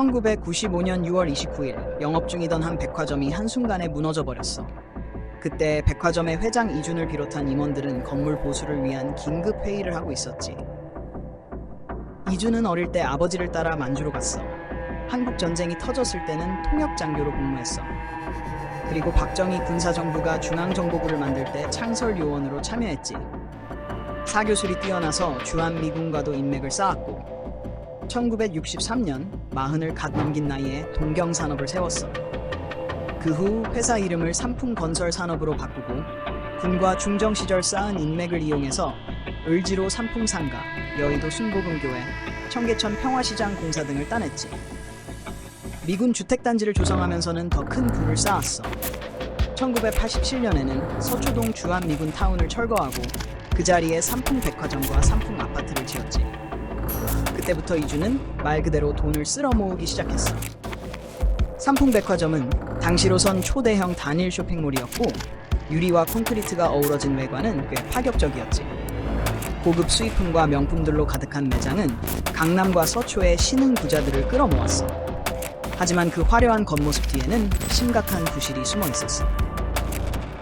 1995년 6월 29일 영업 중이던 한 백화점이 한순간에 무너져 버렸어. 그때 백화점의 회장 이준을 비롯한 임원들은 건물 보수를 위한 긴급 회의를 하고 있었지. 이준은 어릴 때 아버지를 따라 만주로 갔어. 한국 전쟁이 터졌을 때는 통역 장교로 복무했어. 그리고 박정희 군사정부가 중앙정보부를 만들 때 창설 요원으로 참여했지. 사교술이 뛰어나서 주한 미군과도 인맥을 쌓았고 1963년 마흔을 갓 넘긴 나이에 동경산업을 세웠어. 그 후 회사 이름을 삼풍건설산업으로 바꾸고 군과 중정 시절 쌓은 인맥을 이용해서 을지로 삼풍상가, 여의도 순복음교회, 청계천 평화시장 공사 등을 따냈지. 미군 주택단지를 조성하면서는 더 큰 부를 쌓았어. 1987년에는 서초동 주한미군 타운을 철거하고 그 자리에 삼풍백화점과 삼풍아파트를 지었지. 그때부터 이주는 말 그대로 돈을 쓸어 모으기 시작했어. 삼풍백화점은 당시로선 초대형 단일 쇼핑몰이었고 유리와 콘크리트가 어우러진 외관은 꽤 파격적이었지. 고급 수입품과 명품들로 가득한 매장은 강남과 서초의 신흥 부자들을 끌어모았어. 하지만 그 화려한 겉모습 뒤에는 심각한 부실이 숨어 있었어.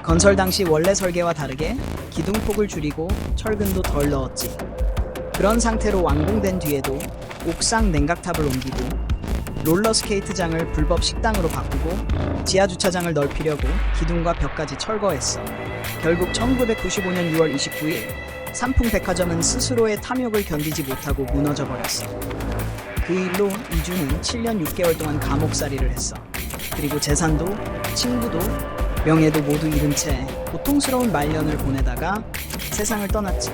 건설 당시 원래 설계와 다르게 기둥폭을 줄이고 철근도 덜 넣었지. 그런 상태로 완공된 뒤에도 옥상 냉각탑을 옮기고 롤러스케이트장을 불법 식당으로 바꾸고 지하 주차장을 넓히려고 기둥과 벽까지 철거했어. 결국 1995년 6월 29일 삼풍백화점은 스스로의 탐욕을 견디지 못하고 무너져 버렸어. 그 일로 이주는 7년 6개월 동안 감옥살이를 했어. 그리고 재산도 친구도 명예도 모두 잃은 채 고통스러운 말년을 보내다가 세상을 떠났지.